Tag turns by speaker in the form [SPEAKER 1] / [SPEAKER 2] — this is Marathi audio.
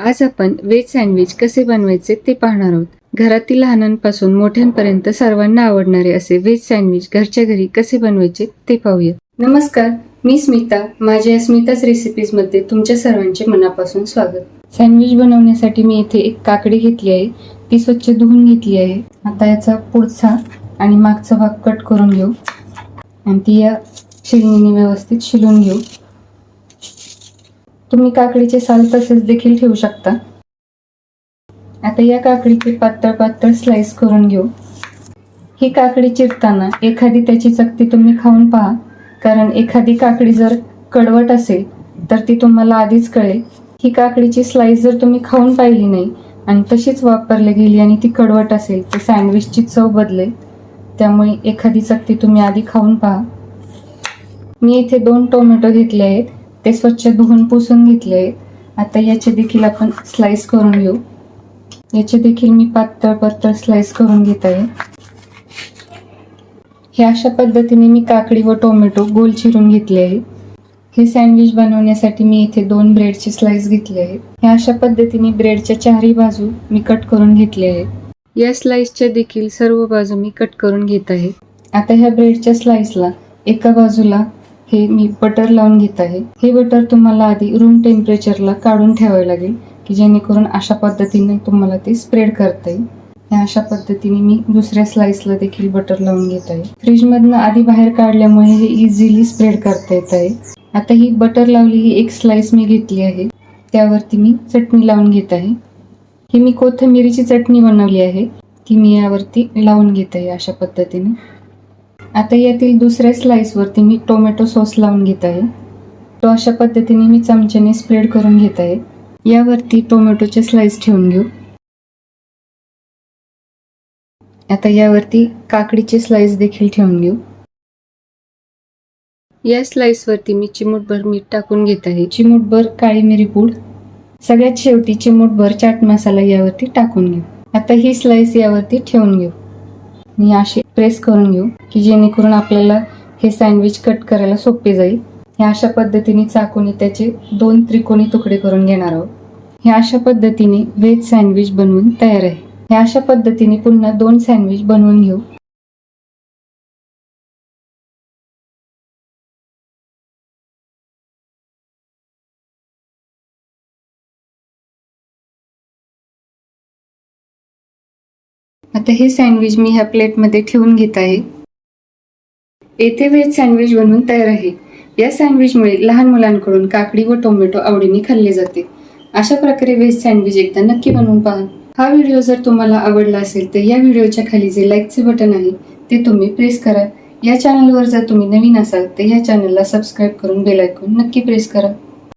[SPEAKER 1] आज आपण व्हेज सँडविच कसे बनवायचे ते पाहणार आहोत. घरातील लहानांपासून मोठ्यांपर्यंत सर्वांना आवडणारे असे व्हेज सँडविच घरच्या घरी कसे बनवायचे ते पाहूया. नमस्कार मी स्मिता. माझ्या स्मिताच रेसिपीजमध्ये तुमच्या सर्वांचे मनापासून स्वागत. सँडविच बनवण्यासाठी मी इथे एक काकडी घेतली आहे. ती स्वच्छ धुवून घेतली आहे. आता याचा पुढचा आणि मागचा भाग कट करून घेऊ. आणि ती या शिलनीने व्यवस्थित शिलून घेऊ. तुम्ही काकडीचे साल तसेच देखील ठेवू शकता. आता या काकडीचे पातळ पातळ स्लाइस करून घेऊ. ही काकडी चिरताना एखादी त्याची चकती तुम्ही खाऊन पहा. कारण एखादी काकडी जर कडवट असेल तर ती तुम्हाला आधीच कळेल. ही काकडीची स्लाइस जर तुम्ही खाऊन पाहिली नाही आणि तशीच वापरली गेली आणि ती कडवट असेल तर सँडविचची चव बदलेल. त्यामुळे एखादी चकती तुम्ही आधी खाऊन पहा. मी इथे दोन टोमॅटो घेतले आहेत. ते स्वच्छ धुवून पुसून घेतले. आहेत आता याचे देखील आपण स्लाइस करून घेऊ. याचे देखील मी पातळ पातळ स्लाइस करून घेत आहे. हे अशा पद्धतीने मी काकडी व टोमॅटो गोल चिरून घेतले आहे. हे सँडविच बनवण्यासाठी मी इथे दोन ब्रेडचे स्लाइस घेतले आहेत हे अशा पद्धतीने ब्रेडच्या चारही बाजू मी कट करून घेतले आहेत या स्लाइसच्या देखील सर्व बाजू मी कट करून घेत आहे. आता ह्या ब्रेडच्या स्लाइसला एका बाजूला हे मी बटर लावून घेत आहे. हे बटर तुम्हाला आधी रूम टेम्परेचरला काढून ठेवावे लागेल की जेणेकरून अशा पद्धतीने तुम्हाला ते स्प्रेड करता येईल. या अशा पद्धतीने मी दुसऱ्या स्लाइसला देखील बटर लावून घेत आहे. फ्रीजमधनं आधी बाहेर काढल्यामुळे हे इझिली स्प्रेड करता येत आहे. आता ही बटर लावलेली एक स्लाइस मी घेतली आहे. त्यावरती मी चटणी लावून घेत आहे. ही मी कोथिंबिरीची चटणी बनवली आहे. ती मी यावरती लावून घेत आहे अशा पद्धतीने. आता यातील दुसऱ्या स्लाईसवरती मी टोमॅटो सॉस लावून घेत आहे. तो अशा पद्धतीने मी चमच्याने स्प्रेड करून घेत आहे. यावरती टोमॅटोचे स्लाइस ठेवून घेऊ. आता यावरती काकडीचे स्लाईस देखील ठेवून घेऊ. या स्लाईसवरती मी चिमूटभर मीठ टाकून घेत आहे. चिमूटभर काळी मिरी पूड. सगळ्यात शेवटी चिमूटभर चाट मसाला यावरती टाकून घेऊ. आता ही स्लाईस यावरती ठेवून घेऊ. मी अशी प्रेस करून घेऊ की जेणेकरून आपल्याला हे सँडविच कट करायला सोपे जाईल. ह्या अशा पद्धतीने चाकूने त्याचे दोन त्रिकोणी तुकडे करून घेणार आहोत. ह्या अशा पद्धतीने व्हेज सँडविच बनवून तयार आहे. ह्या अशा पद्धतीने पुन्हा दोन सँडविच बनवून घेऊ. आता हे सँडविच मी ह्या प्लेटमध्ये ठेवून घेत आहे. येथे व्हेज सँडविच बनवून तयार आहे. या सँडविचमुळे लहान मुलांकडून काकडी व टोमॅटो आवडीने खाल्ले जाते. अशा प्रकारे व्हेज सँडविच एकदा नक्की बनवून पहा. हा व्हिडिओ जर तुम्हाला आवडला असेल तर या व्हिडिओच्या खाली जे लाईकचे बटन आहे ते तुम्ही प्रेस करा. या चॅनलवर जर तुम्ही नवीन असाल तर या चॅनलला सबस्क्राईब करून बेल ऐकून नक्की प्रेस करा.